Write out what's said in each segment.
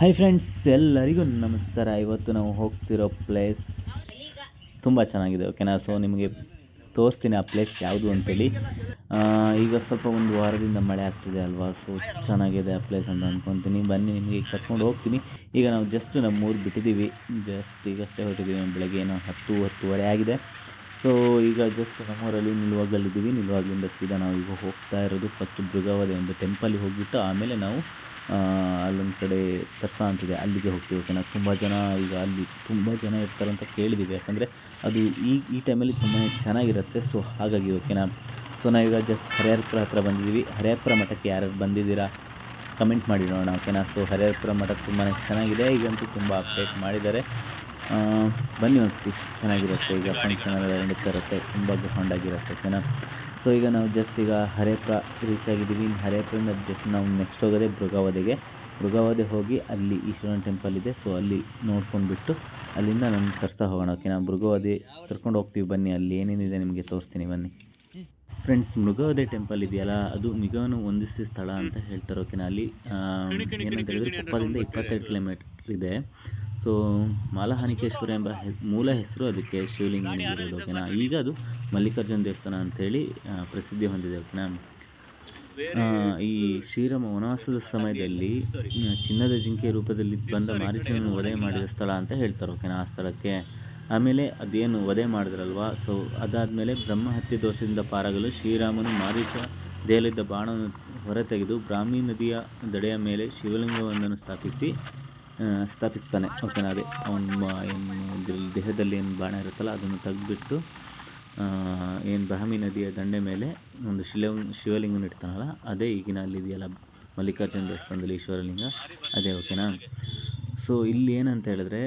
Hi friends ಎಲ್ಲರಿಗೂ ನಮಸ್ಕಾರ. ಇವತ್ತು ನಾವು ಹೋಗ್ತಿರೋ ಪ್ಲೇಸ್ ತುಂಬ ಚೆನ್ನಾಗಿದೆ ಓಕೆನಾ ಸೊ ನಿಮಗೆ ತೋರಿಸ್ತೀನಿ ಆ ಪ್ಲೇಸ್ ಯಾವುದು ಅಂತೇಳಿ. ಈಗ ಸ್ವಲ್ಪ ಒಂದು ವಾರದಿಂದ ಮಳೆ ಆಗ್ತಿದೆ ಅಲ್ವಾ? ಸೊ ಚೆನ್ನಾಗಿದೆ ಆ ಪ್ಲೇಸ್ ಅಂತ ಅಂದ್ಕೊತೀನಿ ಬನ್ನಿ, ನಿಮಗೆ ಕರ್ಕೊಂಡು ಹೋಗ್ತೀನಿ. ಈಗ ನಾವು ಜಸ್ಟ್ ನಮ್ಮ ಊರು ಬಿಟ್ಟಿದ್ದೀವಿ. ಜಸ್ಟ್ ಈಗಷ್ಟೇ ಹೊರಟಿದ್ದೀವಿ. ಬೆಳಗ್ಗೆ ಏನೋ ಹತ್ತು ಹತ್ತುವರೆ ಆಗಿದೆ. ಸೊ ಈಗ ಜಸ್ಟ್ ನಮ್ಮೂರಲ್ಲಿ ನಿಲ್ವಾಗಲಿದ್ದೀವಿ ನಿಲ್ವಾಗಲಿಂದ ಸೀದಾ ನಾವು ಈಗ ಹೋಗ್ತಾ ಇರೋದು ಫಸ್ಟ್ ಮೃಗವದೆ ಒಂದು ಟೆಂಪಲ್ಲಿಗೆ ಹೋಗಿಬಿಟ್ಟು ಆಮೇಲೆ ನಾವು ಅಲ್ಲೊಂದು ಕಡೆ ತರ್ಸ ಅಂತಿದೆ. ಅಲ್ಲಿಗೆ ಹೋಗ್ತೀವಿ. ಓಕೆನಾ? ತುಂಬ ಜನ ಈಗ ಅಲ್ಲಿ ತುಂಬ ಜನ ಇರ್ತಾರೆ ಅಂತ ಕೇಳಿದ್ದೀವಿ ಯಾಕಂದರೆ ಅದು ಈ ಈ ಟೈಮಲ್ಲಿ ತುಂಬಾ ಚೆನ್ನಾಗಿರುತ್ತೆ. ಸೊ ಹಾಗಾಗಿ ಓಕೆನಾ? ಸೊ ನಾವೀಗ ಜಸ್ಟ್ ಹರಿಹರಪುರ ಹತ್ರ ಬಂದಿದ್ದೀವಿ. ಹರಿಹರಪುರ ಮಠಕ್ಕೆ ಯಾರು ಬಂದಿದ್ದೀರಾ? ಕಮೆಂಟ್ ಮಾಡಿ ನೋಡೋಣ. ಓಕೆನಾ? ಸೊ ಹರಿಹರಪುರ ಮಠ ತುಂಬಾ ಚೆನ್ನಾಗಿದೆ. ಈಗಂತೂ ತುಂಬ ಅಪ್ಡೇಟ್ ಮಾಡಿದ್ದಾರೆ. ಬನ್ನಿ ಒಂದ್ಸತಿ ಚೆನ್ನಾಗಿರುತ್ತೆ. ಈಗ ಫಂಕ್ಷನ್ ಎಲ್ಲ ನಡೀತಾ ಇರುತ್ತೆ. ತುಂಬ ಗ್ರೌಂಡಾಗಿರುತ್ತೆ ಓಕೆನಾ? ಸೊ ಈಗ ನಾವು ಜಸ್ಟ್ ಈಗ ಹರೇಪುರ ರೀಚ್ ಆಗಿದ್ದೀವಿ. ಇನ್ನು ಹರೇಪುರದಿಂದ ಜಸ್ಟ್ ನಾವು ನೆಕ್ಸ್ಟ್ ಹೋಗೋದೇ ಮೃಗಾವಧಿಗೆ. ಮೃಗಾವಧಿ ಹೋಗಿ ಅಲ್ಲಿ ಈಶ್ವರನ ಟೆಂಪಲ್ ಇದೆ. ಸೊ ಅಲ್ಲಿ ನೋಡ್ಕೊಂಡ್ಬಿಟ್ಟು ಅಲ್ಲಿಂದ ನಾನು ತರಿಸ್ತಾ ಹೋಗೋಣ ಓಕೆನಾ? ಮೃಗಾವಧಿ ಕರ್ಕೊಂಡು ಹೋಗ್ತೀವಿ ಬನ್ನಿ. ಅಲ್ಲಿ ಏನೇನಿದೆ ನಿಮಗೆ ತೋರಿಸ್ತೀನಿ ಬನ್ನಿ. ಫ್ರೆಂಡ್ಸ್ ಮೃಗಾವಧಿ ಟೆಂಪಲ್ ಇದೆಯಲ್ಲ? ಅದು ಮಿಗವನ್ನು ಹೊಂದಿಸಿದ ಸ್ಥಳ ಅಂತ ಹೇಳ್ತಾರೆ ಓಕೆನಾ? ಅಲ್ಲಿ ಏನಂತ ಹೇಳಿದ್ರೆ ಕೊಪ್ಪದಿಂದ ಇಪ್ಪತ್ತೆರಡು ಕಿಲೋಮೀಟ್ರ್ ಇದೆ. ಸೊ ಮಾಲಹಾನಿಕೇಶ್ವರ ಎಂಬ ಮೂಲ ಹೆಸರು ಅದಕ್ಕೆ ಶಿವಲಿಂಗನಿಗೆ ಇರೋದು ಓಕೆನಾ? ಈಗ ಅದು ಮಲ್ಲಿಕಾರ್ಜುನ ದೇವಸ್ಥಾನ ಅಂತೇಳಿ ಆ, ಪ್ರಸಿದ್ಧಿ ಹೊಂದಿದೆ ಓಕೆನಾ? ಈ ಶ್ರೀರಾಮ ವನವಾಸದ ಸಮಯದಲ್ಲಿ ಚಿನ್ನದ ಜಿಂಕೆಯ ರೂಪದಲ್ಲಿ ಬಂದ ಮಾರೀಚನನ್ನು ವಧೆ ಮಾಡಿದ ಸ್ಥಳ ಅಂತ ಹೇಳ್ತಾರೆ ಓಕೆನಾ ಆ ಸ್ಥಳಕ್ಕೆ. ಆಮೇಲೆ ಅದೇನು ವಧೆ ಮಾಡಿದ್ರಲ್ವಾ? ಸೊ ಅದಾದಮೇಲೆ ಬ್ರಹ್ಮಹತ್ಯೆ ದೋಷದಿಂದ ಪಾರಾಗಲು ಶ್ರೀರಾಮನು ಮಾರೀಚ ದೇಹಲಿದ್ದ ಬಾಣವನ್ನು ಹೊರತೆಗೆದು ಬ್ರಾಹ್ಮಿ ನದಿಯ ದಡೆಯ ಮೇಲೆ ಶಿವಲಿಂಗವೊಂದನ್ನು ಸ್ಥಾಪಿಸಿ ಸ್ಥಾಪಿಸ್ತಾನೆ. ಓಕೆನಾ ಅದೇ ಅವನ ಏನು ದೇಹದಲ್ಲಿ ಏನು ಬಾಣ ಇರುತ್ತಲ್ಲ, ಅದನ್ನು ತೆಗೆದ್ಬಿಟ್ಟು ಏನು ಬ್ರಾಹ್ಮಿ ನದಿಯ ದಂಡೆ ಮೇಲೆ ಒಂದು ಶಿವಲಿಂಗ ಶಿವಲಿಂಗನ ಇಡ್ತಾನಲ್ಲ, ಅದೇ ಈಗಿನ ಅಲ್ಲಿದೆಯಲ್ಲ ಮಲ್ಲಿಕಾರ್ಜುನ ದೇವಸ್ಥಾನದಲ್ಲಿ ಈಶ್ವರಲಿಂಗ. ಅದೇ, ಓಕೆನಾ? ಸೊ ಇಲ್ಲಿ ಏನಂತ ಹೇಳಿದ್ರೆ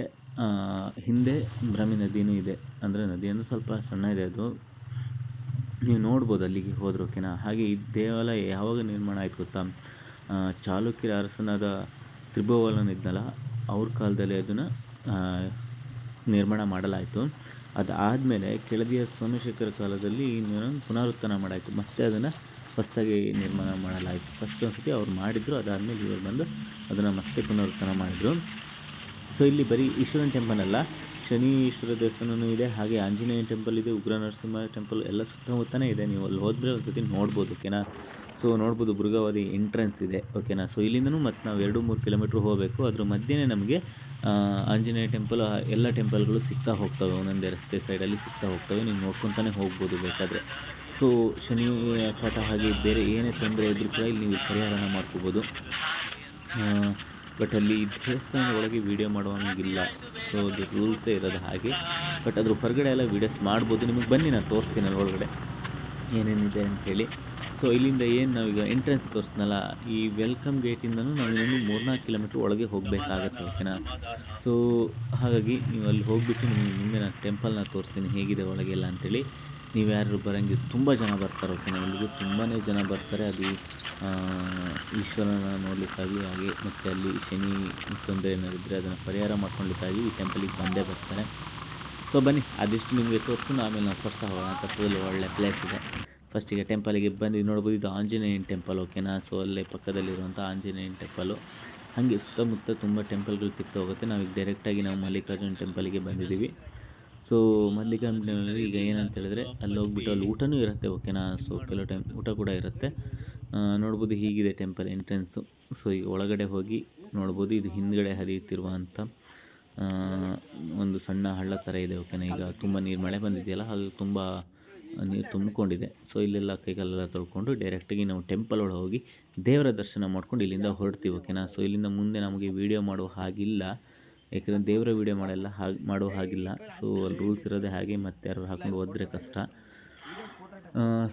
ಹಿಂದೆ ಬ್ರಹ್ಮಿ ನದಿನೂ ಇದೆ. ಅಂದರೆ ನದಿಯನ್ನು ಸ್ವಲ್ಪ ಸಣ್ಣ ಇದೆ ಅದು. ನೀವು ನೋಡ್ಬೋದು ಅಲ್ಲಿಗೆ ಹೋದ್ರೆ, ಓಕೆನಾ? ಹಾಗೆ ಈ ದೇವಾಲಯ ಯಾವಾಗ ನಿರ್ಮಾಣ ಆಯ್ತು ಗೊತ್ತಾ? ಚಾಲುಕ್ಯರ ಅರಸನಾದ ತ್ರಿಭುವನನಿದ್ನಲ್ಲ ಅವ್ರ ಕಾಲದಲ್ಲಿ ಅದನ್ನು ನಿರ್ಮಾಣ ಮಾಡಲಾಯಿತು. ಅದಾದಮೇಲೆ ಕೆಳದಿಯ ಸೋಮಶೇಖರ ಕಾಲದಲ್ಲಿ ಪುನರುತ್ಥಾನ ಮಾಡಾಯಿತು. ಮತ್ತೆ ಅದನ್ನು ಹೊಸದಾಗಿ ನಿರ್ಮಾಣ ಮಾಡಲಾಯಿತು. ಫಸ್ಟ್ ಒಂದು ಸತಿ ಅವ್ರು ಮಾಡಿದರು, ಅದಾದಮೇಲೆ ಇವರು ಬಂದು ಅದನ್ನು ಮತ್ತೆ ಪುನರುತ್ಥಾನ ಮಾಡಿದರು. ಸೊ ಇಲ್ಲಿ ಬರೀ ಈಶ್ವರನ ಟೆಂಪಲ್ ಅಲ್ಲ, ಶನಿ, ಈಶ್ವರ ದೇವಸ್ಥಾನವೂ ಇದೆ, ಹಾಗೆ ಆಂಜನೇಯ ಟೆಂಪಲ್ ಇದೆ, ಉಗ್ರ ನರಸಿಂಹ ಟೆಂಪಲ್ ಎಲ್ಲ ಸುತ್ತಮುತ್ತನೇ ಇದೆ. ನೀವು ಅಲ್ಲಿ ಹೋದ್ರೆ ಒಂದು ಸತಿ ನೋಡ್ಬೋದು, ಓಕೆನಾ? ಸೊ ನೋಡ್ಬೋದು ಬುರ್ಗಾವಾದಿ ಎಂಟ್ರೆನ್ಸ್ ಇದೆ, ಓಕೆನಾ? ಸೊ ಇಲ್ಲಿಂದನೂ ಮತ್ತು ನಾವು ಎರಡು, ಮೂರು ಕಿಲೋಮೀಟ್ರ್ ಹೋಗಬೇಕು. ಅದ್ರ ಮಧ್ಯೆನೇ ನಮಗೆ ಆಂಜನೇಯ ಟೆಂಪಲ್ ಎಲ್ಲ ಟೆಂಪಲ್ಗಳು ಸಿಗ್ತಾ ಹೋಗ್ತವೆ. ಒಂದೊಂದೇ ರಸ್ತೆ ಸೈಡಲ್ಲಿ ಸಿಗ್ತಾ ಹೋಗ್ತವೆ. ನೀವು ನೋಡ್ಕೊತಾನೆ ಹೋಗ್ಬೋದು ಬೇಕಾದರೆ. ಸೊ ಶನಿ, ಕಾಟ ಹಾಗೆ ಬೇರೆ ಏನೇ ತೊಂದರೆ ಇದ್ರೂ ಕೂಡ ಇಲ್ಲಿ ನೀವು ಪರಿಹಾರನ ಮಾಡ್ಕೋಬೋದು. ಬಟ್ ಅಲ್ಲಿ ದೇವಸ್ಥಾನದ ಒಳಗೆ ವೀಡಿಯೋ ಮಾಡುವಂಗಿಲ್ಲ. ಸೊ ಅದು ರೂಲ್ಸೇ ಇರೋದು ಹಾಗೆ. ಬಟ್ ಅದ್ರ ಹೊರಗಡೆ ಎಲ್ಲ ವೀಡಿಯೋಸ್ ಮಾಡ್ಬೋದು. ನಿಮಗೆ ಬನ್ನಿ, ನಾನು ತೋರಿಸ್ತೀನಿ ಅಲ್ಲಿ ಒಳಗಡೆ. ಏನೇನಿದೆ ಅಂಥೇಳಿ ಸೊ ಇಲ್ಲಿಂದ ಏನು ನಾವೀಗ ಎಂಟ್ರೆನ್ಸ್ ತೋರಿಸ್ನಲ್ಲ, ಈ ವೆಲ್ಕಮ್ ಗೇಟಿಂದನೂ ನಾವು ಇನ್ನೊಂದು ಮೂರ್ನಾಲ್ಕು ಕಿಲೋಮೀಟ್ರ್ ಒಳಗೆ ಹೋಗಬೇಕಾಗತ್ತೆ ಓಕೆನಾ ಸೊ ಹಾಗಾಗಿ ನೀವು ಅಲ್ಲಿ ಹೋಗಿಬಿಟ್ಟು ನಿಮಗೆ ಮುಂದೆ ನಾನು ಟೆಂಪಲ್ನ ತೋರಿಸ್ತೀನಿ, ಹೇಗಿದೆ ಒಳಗೆಲ್ಲ ಅಂತೇಳಿ. ನೀವು ಯಾರು ಬರೋಂಗೆ ತುಂಬ ಜನ ಬರ್ತಾರೆ ಇಲ್ಲಿಗೆ ತುಂಬಾ ಜನ ಬರ್ತಾರೆ. ಅದು ಈಶ್ವರನ ನೋಡಲಿಕ್ಕಾಗಿ, ಹಾಗೆ ಮತ್ತು ಅಲ್ಲಿ ಶನಿ ತೊಂದರೆ ಏನಾರಿದ್ದರೆ ಅದನ್ನು ಪರಿಹಾರ ಮಾಡ್ಕೊಳ್ಳಿಕ್ಕಾಗಿ ಈ ಟೆಂಪಲಿಗೆ ಬಂದೇ ಬರ್ತಾರೆ. ಸೊ, ಬನ್ನಿ ಅದೆಷ್ಟು ನಿಮಗೆ ತೋರಿಸ್ಕೊಂಡು ಆಮೇಲೆ ನಾವು ತೋರಿಸ್ತಾ ಹೋಗೋಣ. ತೋರಿಸೋದ್ರಲ್ಲಿ ಒಳ್ಳೆ ಪ್ಲೇಸ್ ಇದೆ. ಫಸ್ಟಿಗೆ ಟೆಂಪಲಿಗೆ ಬಂದು ನೋಡ್ಬೋದು, ಇದು ಆಂಜನೇಯನ ಟೆಂಪಲ್, ಓಕೆನಾ? ಸೊ, ಅಲ್ಲೇ ಪಕ್ಕದಲ್ಲಿರುವಂಥ ಆಂಜನೇಯನ ಟೆಂಪಲು. ಹಾಗೆ ಸುತ್ತಮುತ್ತ ತುಂಬ ಟೆಂಪಲ್ಗಳು ಸಿಗ್ತಾ ಹೋಗುತ್ತೆ. ನಾವು ನಾವೀಗ ಡೈರೆಕ್ಟಾಗಿ ನಾವು ಮಲ್ಲಿಕಾರ್ಜುನ ಟೆಂಪಲಿಗೆ ಬಂದಿದ್ದೀವಿ. ಸೊ ಮಲ್ಲಿಕಾರ್ಜುನಲ್ಲಿ ಈಗ ಏನಂತ ಹೇಳಿದ್ರೆ ಅಲ್ಲಿ ಹೋಗ್ಬಿಟ್ಟು ಅಲ್ಲಿ ಊಟನೂ ಇರುತ್ತೆ ಓಕೆನಾ ಸೊ ಕೆಲವು ಟೈಮ್ ಊಟ ಕೂಡ ಇರುತ್ತೆ. ನೋಡ್ಬೋದು ಹೀಗಿದೆ ಟೆಂಪಲ್ ಎಂಟ್ರೆನ್ಸು ಸೊ ಈಗ ಒಳಗಡೆ ಹೋಗಿ ನೋಡ್ಬೋದು ಇದು ಹಿಂದ್ಗಡೆ ಹರಿಯುತ್ತಿರುವಂಥ ಒಂದು ಸಣ್ಣ ಹಳ್ಳ ಥರ ಇದೆ ಓಕೆನಾ ಈಗ ತುಂಬ ನೀರು ಮಳೆ ಬಂದಿದೆಯಲ್ಲ ಹಾಗೆ ತುಂಬ ನೀರು ತುಂಬಿಕೊಂಡಿದೆ. ಸೊ ಇಲ್ಲೆಲ್ಲ ಕೈಕಾಲೆಲ್ಲ ತೊಳ್ಕೊಂಡು ಡೈರೆಕ್ಟಾಗಿ ನಾವು ಟೆಂಪಲ್ ಒಳಗೆ ಹೋಗಿ ದೇವರ ದರ್ಶನ ಮಾಡ್ಕೊಂಡು ಇಲ್ಲಿಂದ ಹೊರಡ್ತೀವಿ ಓಕೆನಾ ಸೊ ಇಲ್ಲಿಂದ ಮುಂದೆ ನಮಗೆ ವೀಡಿಯೋ ಮಾಡುವ ಹಾಗಿಲ್ಲ. ಯಾಕಂದರೆ ದೇವರ ವೀಡಿಯೋ ಮಾಡಲ್ಲ, ಹಾಗೆ, ಮಾಡೋ ಹಾಗಿಲ್ಲ. ಸೊ ಅಲ್ಲಿ ರೂಲ್ಸ್ ಇರೋದೇ ಹಾಗೆ, ಮತ್ತೆ ಯಾರು ಹಾಕೊಂಡು ಹೋದರೆ ಕಷ್ಟ.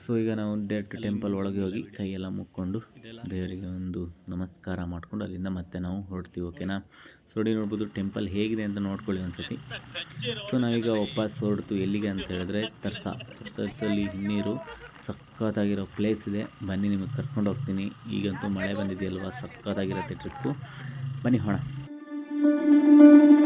ಸೊ ಈಗ ನಾವು ಡೈರೆಕ್ಟ್ ಟೆಂಪಲ್ ಒಳಗೆ ಹೋಗಿ ಕೈಯೆಲ್ಲ ಮುಕ್ಕೊಂಡು ದೇವರಿಗೆ ಒಂದು ನಮಸ್ಕಾರ ಮಾಡಿಕೊಂಡು ಅಲ್ಲಿಂದ ಮತ್ತೆ ನಾವು ಹೊರಡ್ತೀವಿ ಓಕೆನಾ ಸೊ ನೋಡಿ, ನೋಡ್ಬೋದು ಟೆಂಪಲ್ ಹೇಗಿದೆ ಅಂತ ನೋಡ್ಕೊಳ್ಳಿ ಒಂದ್ಸತಿ. ಸೊ ನಾವೀಗ ವಾಪಸ್ ಹೊರಡ್ತು. ಎಲ್ಲಿಗೆ ಅಂತ ಹೇಳಿದ್ರೆ ತರ್ಸ. ತರ್ಸದಲ್ಲಿ ಹಿನ್ನೀರು ಸಖತ್ತಾಗಿರೋ ಪ್ಲೇಸ್ ಇದೆ. ಬನ್ನಿ, ನಿಮಗೆ ಕರ್ಕೊಂಡು ಹೋಗ್ತೀನಿ. ಈಗಂತೂ ಮಳೆ ಬಂದಿದೆಯಲ್ವಾ? ಸಖತ್ತಾಗಿರತ್ತೆ ಟ್ರಿಪ್ಪು ಬನ್ನಿ, ಹೋಣ. Thank you.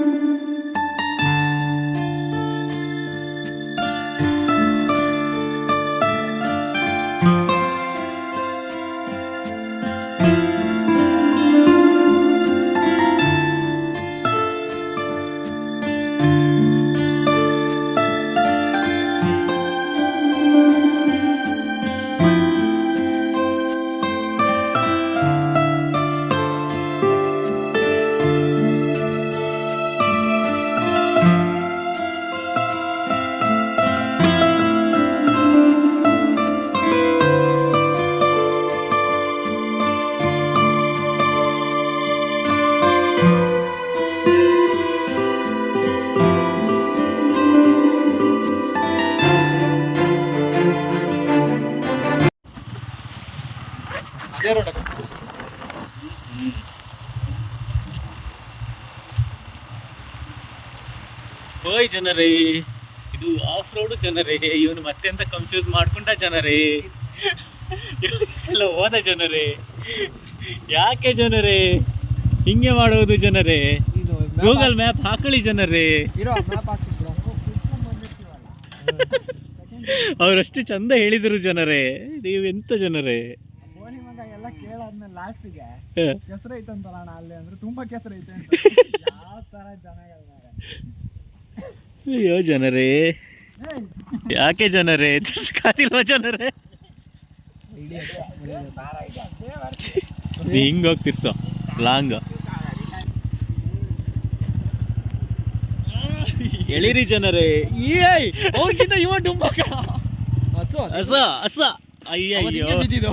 ഷെയർ ಹೋಯ್ ಜನರೇ ಇದು ಆಫ್ ರೋಡ್ ಜನರೇ ಇವನು ಮತ್ತೆ ಅಂತ ಕನ್ಫ್ಯೂಸ್ ಮಾಡ್ಕೊಂಡ ಜನರೇ. ಎಲ್ಲ ಹೋದ ಜನರೇ. ಯಾಕೆ ಜನರೇ? ಹಿಂಗೆ ಮಾಡೋದು ಜನರೇ. ಗೂಗಲ್ ಮ್ಯಾಪ್ ಹಾಕೊಳ್ಳಿ ಜನರೇ. ಅವರಷ್ಟು ಚಂದ ಹೇಳಿದ್ರು ಜನರೇ. ನೀವು ಎಂತ ಜನರೇ? ಲಾಸ್ಟಿಗೆ ಕೆಸರು ಐತೆ ಅಂತಲ್ಲ ಅಣ್ಣ ಅಲ್ಲಿ ಅಂದ್ರೆ ತುಂಬಾ ಕೆಸರು ಐತೆ ಅಂತ. ಯಾವ ತರ ಜನಗಳ ಅಯ್ಯೋ ಜನರೇ. ಯಾಕೆ ಜನರೇ? ತಿರ್ಸ್ಕಾತಿಲ್ವ ಜನರೇ? ಹಿಂಗ್ ಹೋಗಿ ತಿರ್ಸೋ ಲಾಂಗ್. ಎಳಿರಿ ಜನರೇ. ಏಯ್ ಅವ್ರಿಗಿಂತ ಇವ ಡುಂಬಕ. ಅಸ ಅಸ ಅಯ್ಯಯ್ಯೋ. ಬಿದ್ದಿದ್ದು.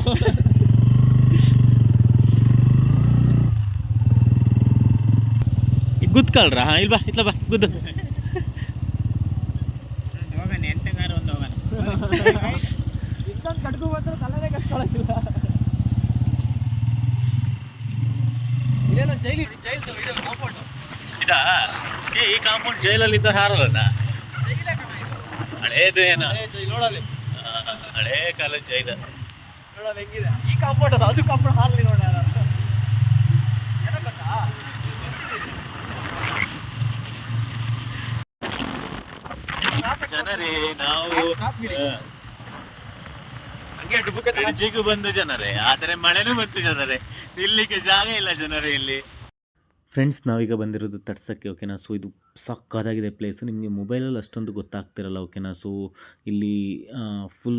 ಗುದ್ಕಳ್ರ? ಹಾ ಇಲ್ವಾ? ಇತ್ಲ ಬಾ ಗುದ್ದು. ಇದು ಕಾಂಪೌಂಡ್ ಇದಾ ಏ ಈ ಕಾಂಪೌಂಡ್ ಜೈಲಲ್ಲಿ ಇದ್ದ ಹಾರಲ್ಲ ಹಳೇದು ಏನ ಹಳೇ ಕಾಲ ಜೈಲ ನೋಡಲ್ಲ. ಹೆಂಗಿದೆ. ಈ ಕಾಂಪೌಂಡ್ ಅದು ಕಾಂಪೌಂಡ್ ಹಾರ್ಲಿ ನೋಡ ಏನೋ ಗೊತ್ತಾ ಜನರೇ ನಾವು ಬಂದು ಜನರೇ ಆದರೆ ಮಳೆನೂ ಬಂತು ಜನರೇ. ನಿಲ್ಲಿಕ್ಕೆ ಜಾಗ ಇಲ್ಲ ಜನರೇ ಇಲ್ಲಿ. ಫ್ರೆಂಡ್ಸ್ ನಾವೀಗ ಬಂದಿರೋದು ತಡ್ಸೋಕ್ಕೆ ಓಕೆನಾ ಸೊ ಇದು ಸಕ್ಕತ್ತಾಗಿದೆ ಪ್ಲೇಸ್ ನಿಮಗೆ ಮೊಬೈಲಲ್ಲಿ ಅಷ್ಟೊಂದು ಗೊತ್ತಾಗ್ತಿರಲ್ಲ ಓಕೆನಾ ಸೊ ಇಲ್ಲಿ ಫುಲ್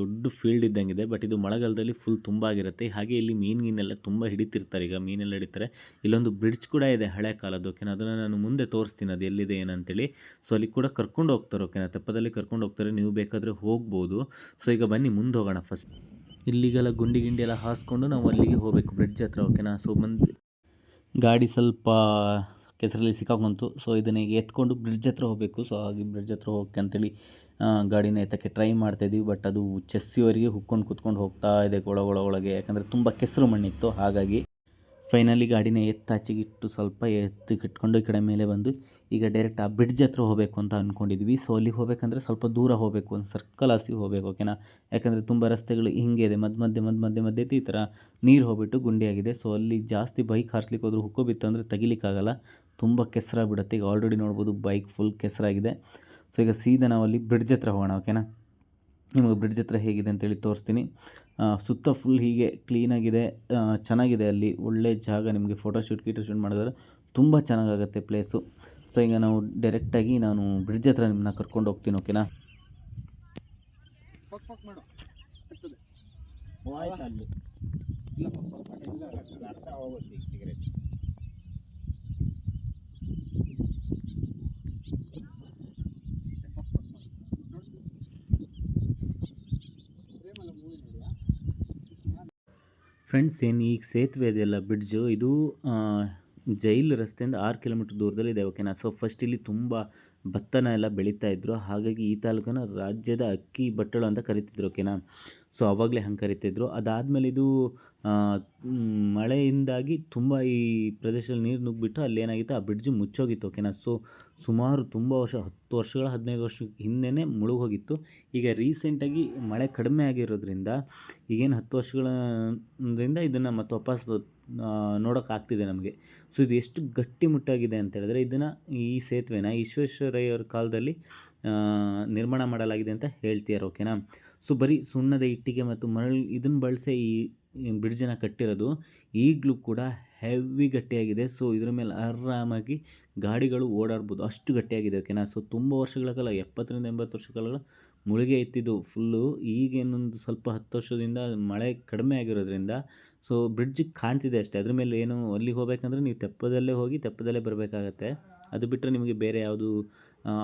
ದೊಡ್ಡ ಫೀಲ್ಡ್ ಇದ್ದಂಗಿದೆ ಬಟ್ ಇದು ಮಳೆಗಾಲದಲ್ಲಿ ಫುಲ್ ತುಂಬ ಆಗಿರುತ್ತೆ. ಹಾಗೆ ಇಲ್ಲಿ ಮೀನು ಗೀನೆಲ್ಲ ತುಂಬ ಹಿಡಿತಿರ್ತಾರೆ. ಈಗ ಮೀನೆಲ್ಲ ಹಿಡಿತಾರೆ. ಇಲ್ಲೊಂದು ಬ್ರಿಡ್ಜ್ ಕೂಡ ಇದೆ ಹಳೆ ಕಾಲದ್ದು ಓಕೆನಾ ಅದನ್ನು ನಾನು ಮುಂದೆ ತೋರಿಸ್ತೀನಿ, ಅದು ಎಲ್ಲಿದೆ ಏನಂತೇಳಿ. ಸೊ ಅಲ್ಲಿ ಕೂಡ ಕರ್ಕೊಂಡು ಹೋಗ್ತಾರೆ ಓಕೆನಾ ತೆಪ್ಪದಲ್ಲಿ ಕರ್ಕೊಂಡು ಹೋಗ್ತಾರೆ. ನೀವು ಬೇಕಾದರೆ ಹೋಗ್ಬೋದು. ಸೊ ಈಗ ಬನ್ನಿ, ಮುಂದೆ ಹೋಗೋಣ ಫಸ್ಟ್ ಇಲ್ಲಿಗೆಲ್ಲ ಗುಂಡಿ ಗಿಂಡಿ ಎಲ್ಲ ಹಾಸ್ಕೊಂಡು ನಾವು ಅಲ್ಲಿಗೆ ಹೋಗಬೇಕು ಬ್ರಿಡ್ಜ್ ಹತ್ರ ಓಕೆನಾ ಸೊ ಬಂದು ಗಾಡಿ ಸ್ವಲ್ಪ ಕೆಸರಲ್ಲಿ ಸಿಕ್ಕಾಕೊಂತು. ಸೊ ಇದನ್ನ ಈಗ ಎತ್ಕೊಂಡು ಬ್ರಿಡ್ಜ್ ಹತ್ರ ಹೋಗಬೇಕು. ಸೊ ಹಾಗೆ ಬ್ರಿಡ್ಜ್ ಹತ್ರ ಹೋಗಕ್ಕೆ ಅಂತೇಳಿ ಗಾಡಿನ ಎತ್ತಕ್ಕೆ ಟ್ರೈ ಮಾಡ್ತಾಯಿದ್ವಿ ಬಟ್ ಅದು ಚೆಸ್ಸಿವರೆಗೆ ಹುಕ್ಕೊಂಡು ಕುತ್ಕೊಂಡು ಹೋಗ್ತಾ ಇದೆ ಒಳ ಒಳ ಒಳಗೆ. ಯಾಕಂದರೆ ತುಂಬ ಕೆಸರು ಮಣ್ಣಿತ್ತು. ಹಾಗಾಗಿ ಫೈನಲಿ ಗಾಡಿನ ಎತ್ತಾಚೆಗಿಟ್ಟು ಸ್ವಲ್ಪ ಎತ್ತಿಗಿಟ್ಕೊಂಡು ಈ ಕಡೆ ಮೇಲೆ ಬಂದು ಈಗ ಡೈರೆಕ್ಟ್ ಆ ಬ್ರಿಡ್ಜ್ ಹತ್ರ ಹೋಗಬೇಕು ಅಂತ ಅಂದ್ಕೊಂಡಿದ್ವಿ ಸೊ ಅಲ್ಲಿಗೆ ಹೋಗ್ಬೇಕಂದ್ರೆ ಸ್ವಲ್ಪ ದೂರ ಹೋಗಬೇಕು, ಒಂದು ಸರ್ಕಲ್ ಹಾಸಿ ಹೋಗಬೇಕು ಓಕೆನಾ ಯಾಕಂದರೆ ತುಂಬ ರಸ್ತೆಗಳು ಹಿಂಗೆ ಇದೆ, ಮಧ್ಯ ಮಧ್ಯ ಮಧ್ಯ ಮಧ್ಯ ಮಧ್ಯೆ ಈ ಥರ ನೀರು ಹೋಗ್ಬಿಟ್ಟು ಗುಂಡಿಯಾಗಿದೆ ಸೊ ಅಲ್ಲಿ ಜಾಸ್ತಿ ಬೈಕ್ ಹಾರಿಸ್ಲಿಕ್ಕೆ ಹೋದ್ರೆ ಹುಕ್ಕೋ ಬಿತ್ತು ಅಂದರೆ ತೆಗಿಲಿಕ್ಕಾಗಲ್ಲ ತುಂಬ ಕೆಸರಾಗ್ಬಿಡುತ್ತೆ ಈಗ ಆಲ್ರೆಡಿ ನೋಡ್ಬೋದು ಬೈಕ್ ಫುಲ್ ಕೆಸರಾಗಿದೆ. ಸೊ ಈಗ ಸೀದಾ ನಾವು ಅಲ್ಲಿ ಬ್ರಿಡ್ಜ್ ಹತ್ರ ಹೋಗೋಣ ಓಕೆನಾ ನಿಮಗೆ ಬ್ರಿಡ್ಜ್ ಹತ್ರ ಹೇಗಿದೆ ಅಂತೇಳಿ ತೋರಿಸ್ತೀನಿ ಆ, ಸುತ್ತ ಫುಲ್ ಹೀಗೆ ಕ್ಲೀನಾಗಿದೆ ಚೆನ್ನಾಗಿದೆ ಅಲ್ಲಿ ಒಳ್ಳೆ ಜಾಗ ನಿಮಗೆ ಫೋಟೋಶೂಟ್ ಗೀಟೋಶೂಟ್ ಮಾಡಿದ್ರೆ ತುಂಬ ಚೆನ್ನಾಗಾಗತ್ತೆ ಪ್ಲೇಸು ಸೊ ಈಗ ನಾವು ಡೈರೆಕ್ಟಾಗಿ ನಾನು ಬ್ರಿಡ್ಜ್ ಹತ್ರ ನಿಮ್ಮನ್ನ ಕರ್ಕೊಂಡು ಹೋಗ್ತೀನಿ ಓಕೆನಾ ಪಕ್ ಪಕ್ ಮಾಡು ಆಗ್ತದೆ. ಅಲ್ಲಿ ಇಲ್ಲ ಪಕ್ ಪಕ್ ಮಾಡು. ಇಲ್ಲ, ಇಲ್ಲ, ಅರ್ಧ ಹೋಗುತ್ತೆ ಈಗ cigarette. ಪಕ್ ಪಕ್ ಮಾಡು. ನೋಡು. ಪ್ರೇಮಲ movie ನೋಡ್ಯಾ? ಫ್ರೆಂಡ್ಸ್ ಏನು ಈಗ ಸೇತುವೆ ಇದೆಯಲ್ಲ ಬ್ರಿಡ್ಜು ಇದು ಜೈಲ್ ರಸ್ತೆಯಿಂದ ಆರು ಕಿಲೋಮೀಟ್ರ್ ದೂರದಲ್ಲಿದೆ ಓಕೆನಾ ಸೊ ಫಸ್ಟ್ ಇಲ್ಲಿ ತುಂಬ ಭತ್ತನ ಎಲ್ಲ ಬೆಳೀತಾ ಇದ್ದರು ಹಾಗಾಗಿ ಈ ತಾಲೂಕನ್ನ ರಾಜ್ಯದ ಅಕ್ಕಿ ಬಟ್ಟಳು ಅಂತ ಕರಿತಿದ್ರು ಓಕೆನಾ ಸೊ ಅವಾಗಲೇ ಹಂಗೆ ಕರಿತಿದ್ರು. ಅದಾದಮೇಲೆ ಇದು ಮಳೆಯಿಂದಾಗಿ ತುಂಬ ಈ ಪ್ರದೇಶದಲ್ಲಿ ನೀರು ನುಗ್ಗಿಬಿಟ್ಟು ಅಲ್ಲಿ ಏನಾಗಿತ್ತು ಆ ಬ್ರಿಡ್ಜ್ ಮುಚ್ಚೋಗಿತ್ತು, ಓಕೆನಾ? ಸೊ ಸುಮಾರು ತುಂಬ ವರ್ಷ, ಹತ್ತು ವರ್ಷಗಳ, ಹದಿನೈದು ವರ್ಷ ಹಿಂದೆನೇ ಮುಳುಗೋಗಿತ್ತು. ಈಗ ರೀಸೆಂಟಾಗಿ ಮಳೆ ಕಡಿಮೆ ಆಗಿರೋದ್ರಿಂದ, ಈಗೇನು ಹತ್ತು ವರ್ಷಗಳಿಂದ ಇದನ್ನು ಮತ್ತೆ ವಾಪಸ್ ನೋಡೋಕ್ಕಾಗ್ತಿದೆ ನಮಗೆ. ಸೊ ಇದು ಎಷ್ಟು ಗಟ್ಟಿಮುಟ್ಟಾಗಿದೆ ಅಂತ ಹೇಳಿದ್ರೆ, ಇದನ್ನು ಈ ಸೇತುವೆನ ವಿಶ್ವೇಶ್ವರಯ್ಯವ್ರ ಕಾಲದಲ್ಲಿ ನಿರ್ಮಾಣ ಮಾಡಲಾಗಿದೆ ಅಂತ ಹೇಳ್ತಿದ್ದಾರೆ ಓಕೆನಾ? ಸೊ ಬರೀ ಸುಣ್ಣದ ಇಟ್ಟಿಗೆ ಮತ್ತು ಮರಳು ಇದನ್ನು ಬಳಸಿ ಈ ಬ್ರಿಡ್ಜನ್ನು ಕಟ್ಟಿರೋದು. ಈಗಲೂ ಕೂಡ ಹೆವಿ ಗಟ್ಟಿಯಾಗಿದೆ. ಸೊ ಇದ್ರ ಮೇಲೆ ಆರಾಮಾಗಿ ಗಾಡಿಗಳು ಓಡಾಡ್ಬೋದು. ಅಷ್ಟು ಗಟ್ಟಿಯಾಗಿದೆ, ಓಕೆನಾ? ಸೊ ತುಂಬ ವರ್ಷಗಳ ಕಾಲ ಎಪ್ಪತ್ತರಿಂದ ಎಂಬತ್ತು ವರ್ಷಗಳ ಕಾಲ ಮುಳುಗೆ ಇತ್ತಿದ್ದು ಫುಲ್ಲು. ಈಗೇನೊಂದು ಸ್ವಲ್ಪ ಹತ್ತು ವರ್ಷದಿಂದ ಮಳೆ ಕಡಿಮೆ ಆಗಿರೋದ್ರಿಂದ ಸೊ ಬ್ರಿಡ್ಜ್ ಕಾಣ್ತಿದೆ ಅಷ್ಟೇ. ಅದ್ರ ಮೇಲೆ ಏನು ಅಲ್ಲಿಗೆ ಹೋಗ್ಬೇಕಂದ್ರೆ ನೀವು ತೆಪ್ಪದಲ್ಲೇ ಹೋಗಿ ತೆಪ್ಪದಲ್ಲೇ ಬರಬೇಕಾಗತ್ತೆ. ಅದು ಬಿಟ್ಟರೆ ನಿಮಗೆ ಬೇರೆ ಯಾವುದು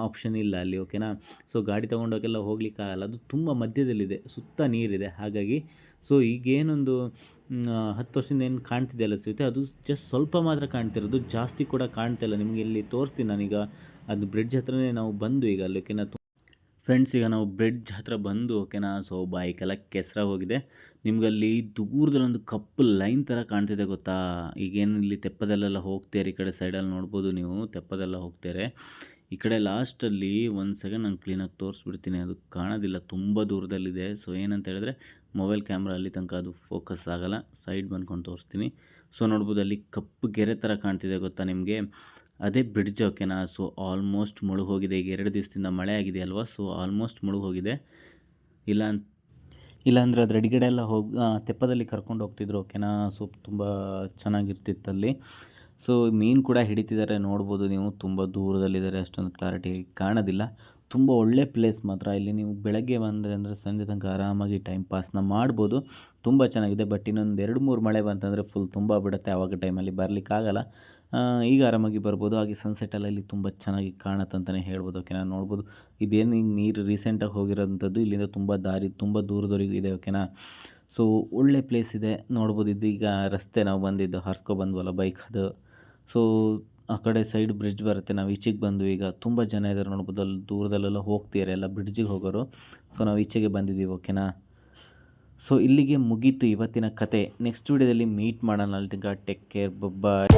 ಆಪ್ಷನ್ ಇಲ್ಲ ಅಲ್ಲಿ ಓಕೆನಾ ಸೊ ಗಾಡಿ ತೊಗೊಂಡೋಗೆಲ್ಲ ಹೋಗ್ಲಿಕ್ಕಾಗಲ್ಲ ಅದು ತುಂಬ ಮಧ್ಯದಲ್ಲಿದೆ, ಸುತ್ತ ನೀರಿದೆ. ಹಾಗಾಗಿ ಸೊ ಈಗೇನೊಂದು ಹತ್ತು ವರ್ಷದಿಂದ ಏನು ಕಾಣ್ತಿದೆಯಲ್ಲ ಸುತ್ತ ಅದು ಜಸ್ಟ್ ಸ್ವಲ್ಪ ಮಾತ್ರ ಕಾಣ್ತಿರೋದು, ಜಾಸ್ತಿ ಕೂಡ ಕಾಣ್ತಾ ಇಲ್ಲ. ನಿಮಗೆ ಇಲ್ಲಿ ತೋರಿಸ್ತೀನಿ ನಾನೀಗ, ಅದು ಬ್ರಿಡ್ಜ್ ಹತ್ರನೇ ನಾವು ಬಂದು ಈಗ ಅಲ್ಲಿ ಓಕೆನಾ ಫ್ರೆಂಡ್ಸ್ ಈಗ ನಾವು ಬ್ರಿಡ್ಜ್ ಹತ್ರ ಬಂದು ಓಕೆನಾ ಸೊ ಬೈಕೆಲ್ಲ ಕೆಸರ ಹೋಗಿದೆ. ನಿಮ್ಗೆ ಅಲ್ಲಿ ದೂರದಲ್ಲಿ ಒಂದು ಕಪ್ಪು ಲೈನ್ ಥರ ಕಾಣ್ತಿದೆ ಗೊತ್ತಾ? ಈಗೇನು ಇಲ್ಲಿ ತೆಪ್ಪದಲ್ಲೆಲ್ಲ ಹೋಗ್ತೀರಿ ಈ ಕಡೆ ಸೈಡಲ್ಲಿ ನೋಡ್ಬೋದು ನೀವು ತೆಪ್ಪದೆಲ್ಲ ಹೋಗ್ತಾರೆ. ಈ ಕಡೆ ಲಾಸ್ಟಲ್ಲಿ ಒಂದು ಸೆಕೆಂಡ್ ನಾನು ಕ್ಲೀನಾಗಿ ತೋರಿಸ್ಬಿಡ್ತೀನಿ. ಅದು ಕಾಣೋದಿಲ್ಲ, ತುಂಬ ದೂರದಲ್ಲಿದೆ. ಸೊ ಏನಂತ ಹೇಳಿದ್ರೆ ಮೊಬೈಲ್ ಕ್ಯಾಮ್ರಾ ಅಲ್ಲಿ ತನಕ ಅದು ಫೋಕಸ್ ಆಗಲ್ಲ. ಸೈಡ್ ಬಂದ್ಕೊಂಡು ತೋರಿಸ್ತೀನಿ. ಸೊ ನೋಡ್ಬೋದು ಅಲ್ಲಿ ಕಪ್ಪು ಗೆರೆ ಥರ ಕಾಣ್ತಿದೆ ಗೊತ್ತಾ ನಿಮಗೆ? ಅದೇ ಬ್ರಿಡ್ಜ್ ಓಕೆನಾ ಸೊ ಆಲ್ಮೋಸ್ಟ್ ಮುಳುಗೋಗಿದೆ ಈಗ ಎರಡು ದಿವಸದಿಂದ ಮಳೆ ಆಗಿದೆ ಅಲ್ವಾ? ಸೊ ಆಲ್ಮೋಸ್ಟ್ ಮುಳುಗೋಗಿದೆ ಇಲ್ಲ ಅಂತ ಇಲ್ಲಾಂದರೆ ಅದ್ರ ಅಡಿಗಡೆ ಎಲ್ಲ ಹೋಗಿ ತೆಪ್ಪದಲ್ಲಿ ಕರ್ಕೊಂಡು ಹೋಗ್ತಿದ್ರು ಓಕೆನಾ ಸೊ ತುಂಬ ಚೆನ್ನಾಗಿರ್ತಿತ್ತಲ್ಲಿ. ಸೊ ಮೀನು ಕೂಡ ಹಿಡಿತಿದ್ದಾರೆ. ನೋಡ್ಬೋದು ನೀವು. ತುಂಬ ದೂರದಲ್ಲಿದ್ದಾರೆ. ಅಷ್ಟೊಂದು ಕ್ಲಾರಿಟಿ ಕಾಣೋದಿಲ್ಲ. ತುಂಬ ಒಳ್ಳೆ ಪ್ಲೇಸ್ ಮಾತ್ರ. ಇಲ್ಲಿ ನೀವು ಬೆಳಗ್ಗೆ ಬಂದರೆ ಅಂದರೆ ಸಂಜೆ ತನಕ ಆರಾಮಾಗಿ ಟೈಮ್ ಪಾಸ್ನ ಮಾಡ್ಬೋದು. ತುಂಬ ಚೆನ್ನಾಗಿದೆ. ಬಟ್ ಇನ್ನೊಂದು ಎರಡು ಮೂರು ಮಳೆ ಬಂತಂದರೆ ಫುಲ್ ತುಂಬ ಬಿಡುತ್ತೆ. ಆವಾಗ ಟೈಮಲ್ಲಿ ಬರಲಿಕ್ಕಾಗಲ್ಲ ಈಗ ಆರಾಮಾಗಿ ಬರ್ಬೋದು. ಹಾಗೆ ಸನ್ಸೆಟಲ್ಲಿ ಇಲ್ಲಿ ತುಂಬ ಚೆನ್ನಾಗಿ ಕಾಣತ್ತಂತಲೇ ಹೇಳ್ಬೋದು. ಓಕೆನಾ ನೋಡ್ಬೋದು. ಇದೇನು ಈಗ ನೀರು ರೀಸೆಂಟಾಗಿ ಹೋಗಿರೋಂಥದ್ದು ಇಲ್ಲಿಂದ ತುಂಬ ದಾರಿ, ತುಂಬ ದೂರದವರೆಗೂ ಇದೆ. ಓಕೆನಾ ಸೊ ಒಳ್ಳೆ ಪ್ಲೇಸ್ ಇದೆ. ನೋಡ್ಬೋದು. ಇದು ಈಗ ರಸ್ತೆ ನಾವು ಬಂದಿದ್ದು. ಹಾರಿಸ್ಕೊ ಬಂದ್ವಲ್ಲ ಬೈಕ್ ಅದು. ಸೊ ಆ ಕಡೆ ಸೈಡ್ ಬ್ರಿಡ್ಜ್ ಬರುತ್ತೆ. ನಾವು ಈಚೆಗೆ ಬಂದು ಈಗ ತುಂಬ ಜನ ಇದ್ದಾರೆ ನೋಡ್ಬೋದು ಅಲ್ಲಿ ದೂರದಲ್ಲೆಲ್ಲ ಹೋಗ್ತಿದ್ದಾರೆ ಎಲ್ಲ ಬ್ರಿಡ್ಜಿಗೆ ಹೋಗೋರು. ಸೊ ನಾವು ಈಚೆಗೆ ಬಂದಿದ್ದೀವಿ ಓಕೆನಾ ಸೊ ಇಲ್ಲಿಗೆ ಮುಗೀತು ಇವತ್ತಿನ ಕತೆ. ನೆಕ್ಸ್ಟ್ ವಿಡಿಯೋದಲ್ಲಿ ಮೀಟ್ ಮಾಡೋಣ. ಅಲ್ಲಿಗ ಟೇಕ್ ಕೇರ್ ಬಾಯ್